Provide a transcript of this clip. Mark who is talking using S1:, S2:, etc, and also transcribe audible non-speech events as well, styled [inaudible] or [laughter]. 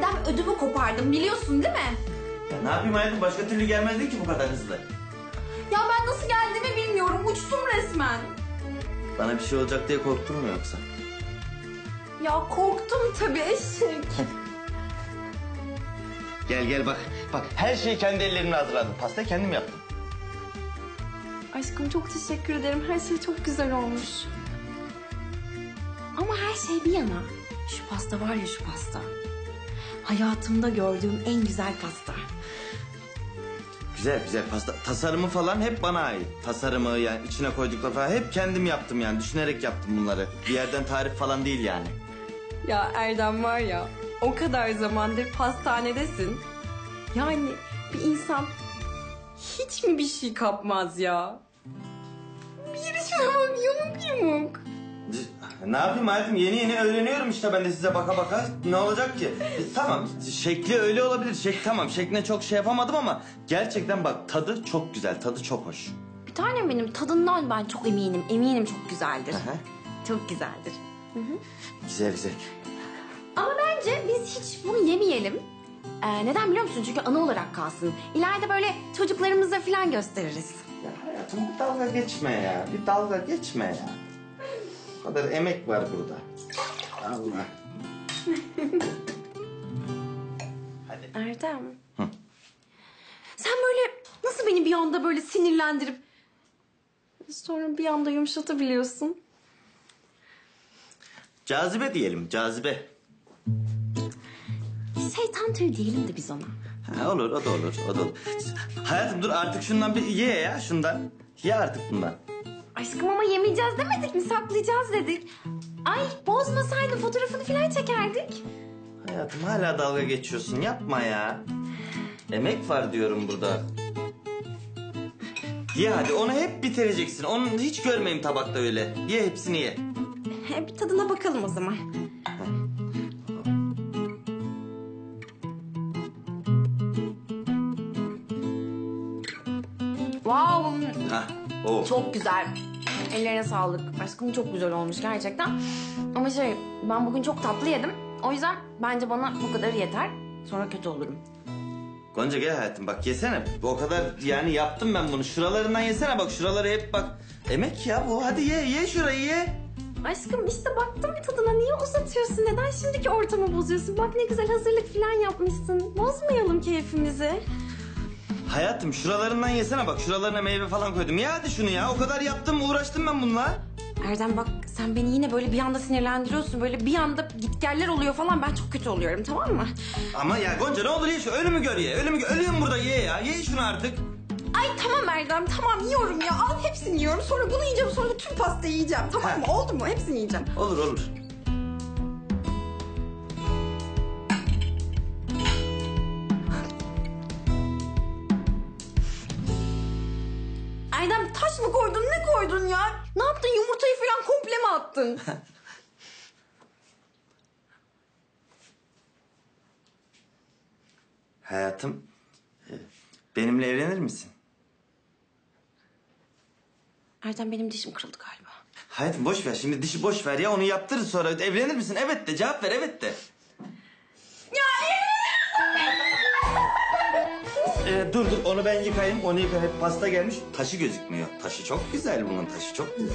S1: Erdem ödümü kopardım biliyorsun değil mi?
S2: Ya ne yapayım hayatım başka türlü gelmezdi ki bu kadar hızlı.
S1: Ya ben nasıl geldiğimi bilmiyorum. Uçtum resmen.
S2: Bana bir şey olacak diye korktun mu yoksa?
S1: Ya korktum tabii eşek. [laughs]
S2: Gel gel bak. Bak her şeyi kendi ellerimle hazırladım. Pastayı kendim yaptım.
S1: Aşkım çok teşekkür ederim. Her şey çok güzel olmuş. Ama her şey bir yana. Şu pasta var ya şu pasta. Hayatımda gördüğüm en güzel pasta.
S2: Güzel güzel pasta. Tasarımı falan hep bana ait. Tasarımı yani içine koydukları falan hep kendim yaptım yani. Düşünerek yaptım bunları. Bir yerden tarif falan değil yani.
S1: Ya Erdem var ya o kadar zamandır pastanedesin. Yani bir insan hiç mi bir şey kapmaz ya? Bir şuna bak yumuk yumuk.
S2: Ne yapayım hayatım yeni yeni öğreniyorum işte ben de size baka baka. Ne olacak ki? E, tamam şekli öyle olabilir. Şek tamam şekline çok şey yapamadım ama gerçekten bak tadı çok güzel. Tadı çok hoş.
S1: Bir tanem benim tadından ben çok eminim. Eminim çok güzeldir.
S2: Aha.
S1: Çok güzeldir.
S2: Güzel güzel.
S1: Ama bence biz hiç bunu yemeyelim. Ee, neden biliyor musun? Çünkü anı olarak kalsın. İleride böyle çocuklarımıza falan gösteririz.
S2: Ya hayatım bir dalga geçme ya. Bir dalga geçme ya. Kadar emek var burada. Allah. Hadi.
S1: Erdem. Sen böyle nasıl beni bir anda böyle sinirlendirip sonra bir anda yumuşatabiliyorsun?
S2: Cazibe diyelim cazibe.
S1: Şeytan tüyü diyelim de biz ona.
S2: Ha, olur o da olur o da olur. Hayatım dur artık şundan bir ye ya şundan. Ye artık bundan.
S1: Aşkım ama yemeyeceğiz demedik mi? Saklayacağız dedik. Ay bozmasaydın fotoğrafını falan çekerdik.
S2: Hayatım hala dalga geçiyorsun yapma ya. Emek var diyorum burada. Ye hadi onu hep bitireceksin. Onu hiç görmeyeyim tabakta öyle. Ye hepsini ye.
S1: He, bir tadına bakalım o zaman. Wow,
S2: Ha, o.
S1: çok güzel. Ellerine sağlık. Aşkım çok güzel olmuş gerçekten. Ama şey, ben bugün çok tatlı yedim. O yüzden bence bana bu kadar yeter. Sonra kötü olurum.
S2: Gonca gel hayatım bak yesene. O kadar yani yaptım ben bunu. Şuralarından yesene bak şuraları hep bak. Emek ya bu. Hadi ye ye şurayı ye.
S1: Aşkım işte baktım tadına. Niye uzatıyorsun? Neden şimdiki ortamı bozuyorsun? Bak ne güzel hazırlık falan yapmışsın. Bozmayalım keyfimizi.
S2: Hayatım şuralarından yesene bak. Şuralarına meyve falan koydum. Ye hadi şunu ya. O kadar yaptım uğraştım ben bununla.
S1: Erdem bak sen beni yine böyle bir anda sinirlendiriyorsun. Böyle bir anda gitgeller oluyor falan. Ben çok kötü oluyorum tamam mı?
S2: Ama ya Gonca ne olur ye şu ölümü gör ye. Ölümü gör. Ölüyorum burada ye ya. Ye şunu artık.
S1: Ay tamam Erdem tamam yiyorum ya. Al hepsini yiyorum. Sonra bunu yiyeceğim. Sonra tüm pastayı yiyeceğim. Tamam mı? Oldu mu? Hepsini yiyeceğim.
S2: Olur olur.
S1: Erdem taş mı koydun? Ne koydun ya? Ne yaptın? Yumurtayı falan komple mi attın? [laughs]
S2: Hayatım e, benimle evlenir misin?
S1: Erdem benim dişim kırıldı galiba.
S2: Hayatım boş ver şimdi dişi boş ver ya onu yaptırır sonra evlenir misin? Evet de cevap ver evet de. Ee, dur dur onu ben yıkayayım onu yıkayayım. Hep pasta gelmiş taşı gözükmüyor. Taşı çok güzel bunun taşı çok güzel.